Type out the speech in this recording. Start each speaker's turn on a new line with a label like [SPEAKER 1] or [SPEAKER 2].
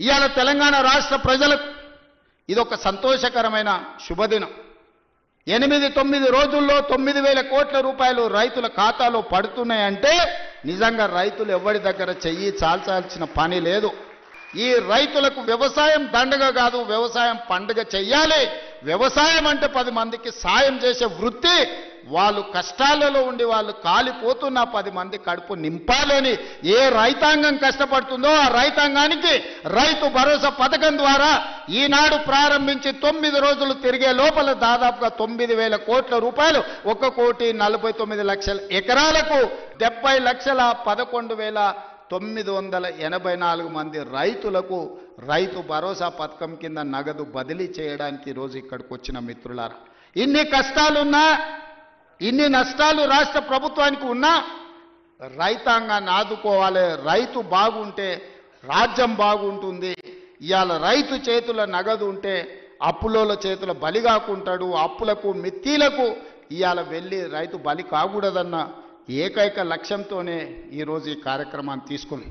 [SPEAKER 1] ఇవాళ తెలంగాణ రాష్ట్ర ప్రజలకు ఇదొక సంతోషకరమైన శుభదినం. ఎనిమిది తొమ్మిది రోజుల్లో తొమ్మిది వేల కోట్ల రూపాయలు రైతుల ఖాతాలో పడుతున్నాయంటే నిజంగా రైతులు ఎవరి దగ్గర చెయ్యి చాల్చాల్సిన పని లేదు. ఈ రైతులకు వ్యవసాయం దండగ కాదు వ్యవసాయం పండుగ చెయ్యాలి. వ్యవసాయం అంటే పది మందికి సాయం చేసే వృత్తి వాళ్ళు కష్టాలలో ఉండి వాళ్ళు కాలిపోతున్న పది మంది కడుపు నింపాలని ఏ రైతాంగం కష్టపడుతుందో ఆ రైతాంగానికి రైతు భరోసా పథకం ద్వారా ఈనాడు ప్రారంభించి తొమ్మిది రోజులు తిరిగే లోపల దాదాపుగా తొమ్మిది వేల కోట్ల రూపాయలు ఒక కోటి నలభై తొమ్మిది లక్షల ఎకరాలకు డెబ్బై లక్షల పదకొండు వేల తొమ్మిది వందల ఎనభై నాలుగు మంది రైతులకు రైతు భరోసా పథకం కింద నగదు బదిలీ చేయడానికి ఈరోజు ఇక్కడికి వచ్చిన మిత్రులారా. ఇన్ని కష్టాలున్నా ఇన్ని నష్టాలు రాష్ట్ర ప్రభుత్వానికి ఉన్నా రైతాంగాన్ని ఆదుకోవాలి. రైతు బాగుంటే రాజ్యం బాగుంటుంది. ఇవాళ రైతు చేతుల నగదు ఉంటే అప్పులోల చేతుల బలి కాకుంటాడు. అప్పులకు మిత్తీలకు ఇవాళ వెళ్ళి రైతు బలి కాకూడదన్న ఏకైక లక్ష్యంతోనే ఈరోజు ఈ కార్యక్రమాన్ని తీసుకుని